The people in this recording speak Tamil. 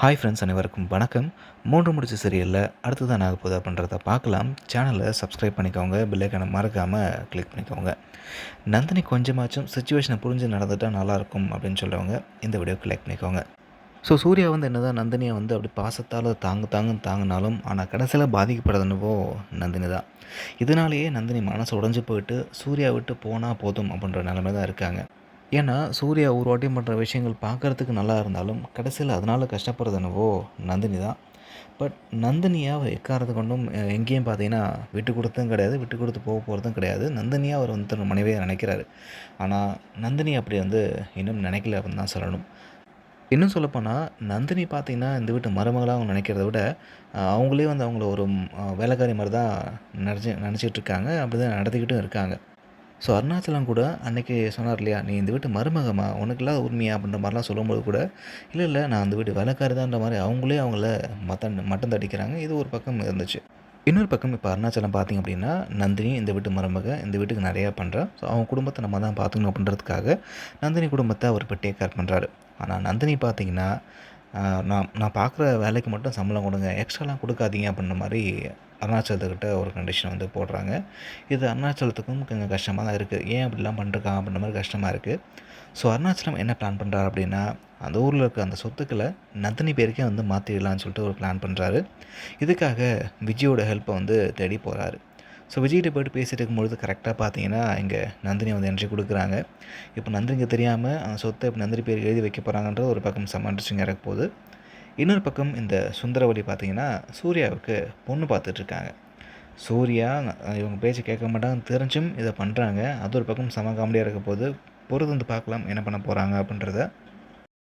ஹாய் ஃப்ரெண்ட்ஸ் அனைவருக்கும் வணக்கம். மூன்று முடிச்ச சீரியலில் அடுத்ததான் நாக போகுது அப்படின்றத பார்க்கலாம். சேனலை சப்ஸ்கிரைப் பண்ணிக்கோங்க. பில்லைக்கான மறக்காமல் கிளிக் பண்ணிக்கோங்க. நந்தினி கொஞ்சமாச்சும் சுச்சுவேஷனை புரிஞ்சு நடந்துட்டால் நல்லாயிருக்கும் அப்படின்னு சொல்கிறவங்க இந்த வீடியோ கிளிக் பண்ணிக்கோங்க. ஸோ சூர்யா வந்து என்னதான் நந்தினியை வந்து அப்படி பாசத்தால் தாங்கு தாங்குன்னு தாங்கினாலும் ஆனால் கடைசியில் பாதிக்கப்படுதுன்னுவோ நந்தினி தான். இதனாலேயே நந்தினி மனசு உடஞ்சி போயிட்டு சூர்யா விட்டு போனால் போதும் அப்படின்ற நிலைமை தான் இருக்காங்க. ஏன்னா சூர்யா ஒரு வாட்டியும் பண்ணுற விஷயங்கள் பார்க்குறதுக்கு நல்லா இருந்தாலும் கடைசியில் அதனால் கஷ்டப்படுறது என்னவோ நந்தினி தான். பட் நந்தினியாக எக்காரது கொண்டும் எங்கேயும் பார்த்தீங்கன்னா விட்டு கொடுத்தும் கிடையாது விட்டு கொடுத்து போக போகிறதும் கிடையாது. நந்தினியாக அவர் வந்து தன் மனைவியை நினைக்கிறாரு. ஆனால் நந்தினி அப்படி வந்து இன்னும் நினைக்கல அப்படின்னு தான் சொல்லணும். இன்னும் சொல்லப்போனால் நந்தினி பார்த்தீங்கன்னா இந்த வீட்டு மருமகளாக அவங்க நினைக்கிறத விட அவங்களே வந்து அவங்கள ஒரு வேலைக்காரி மாதிரி தான் நினச்சி நினச்சிக்கிட்டு இருக்காங்க. அப்படி தான் நடத்திக்கிட்டும் இருக்காங்க. ஸோ அருணாச்சலம் கூட அன்னைக்கு சொன்னார் இல்லையா நீ இந்த வீட்டு மருமகமா உனக்குலாம் உரிமையா? அப்படின்ற மாதிரிலாம் சொல்லும்போது கூட இல்லை இல்லை நான் அந்த வீட்டு வேலைக்காரி தான்ற மாதிரி அவங்களே அவங்கள மட்டன் மட்டம் தட்டிக்கிறாங்க இது ஒரு பக்கம் இருந்துச்சு. இன்னொரு பக்கம் இப்போ அருணாச்சலம் பார்த்தீங்க அப்படின்னா நந்தினி இந்த வீட்டு மருமக இந்த வீட்டுக்கு நிறையா பண்ணுறான் ஸோ அவங்க குடும்பத்தை நம்ம தான் பார்த்துக்கணும் அப்படின்றதுக்காக நந்தினி குடும்பத்தை அவர் இப்போ டேக் கேர் பண்ணுறாரு ஆனால் நந்தினி பார்த்தீங்கன்னா நான் நான் பார்க்குற வேலைக்கு மட்டும் சம்பளம் கொடுங்க எக்ஸ்ட்ராலாம் கொடுக்காதீங்க அப்படின்ற மாதிரி அருணாச்சலத்துக்கிட்ட ஒரு கண்டிஷன் வந்து போடுறாங்க. இது அருணாச்சலத்துக்கும் கொஞ்சம் கஷ்டமாக தான் இருக்குது ஏன் அப்படிலாம் பண்ணுறான் அப்படின்ற மாதிரி கஷ்டமாக இருக்குது ஸோ அருணாச்சலம் என்ன பிளான் பண்ணுறாரு அப்படின்னா அந்த ஊரில் இருக்க அந்த சொத்துக்களை நந்தினி பேருக்கே வந்து மாற்றிடலான்னு சொல்லிட்டு ஒரு பிளான் பண்ணுறாரு இதுக்காக விஜயோட ஹெல்ப்பை வந்து தேடி போகிறாரு ஸோ விஜய்கிட்ட போயிட்டு பேசிட்டு இருக்கும்பொழுது கரெக்டாக பார்த்தீங்கன்னா இங்கே நந்தினி வந்து என்ட்ரி கொடுக்குறாங்க. இப்போ நந்தினிக்கு தெரியாமல் அந்த சொத்தை இப்போ நந்தினி பேர் எழுதி வைக்க போகிறாங்கன்ற ஒரு பக்கம் செம்ம இறக்க போகுது. இன்னொரு பக்கம் இந்த சுந்தரவழி பார்த்தீங்கன்னா சூர்யாவுக்கு பொண்ணு பார்த்துட்ருக்காங்க. சூர்யா இவங்க பேச்சு கேட்க மாட்டாங்கன்னு தெரிஞ்சும் இதை பண்ணுறாங்க அது ஒரு பக்கம் செம காமெடியாக இருக்க போது பொறுத்து வந்து பார்க்கலாம் என்ன பண்ண போகிறாங்க அப்படின்றத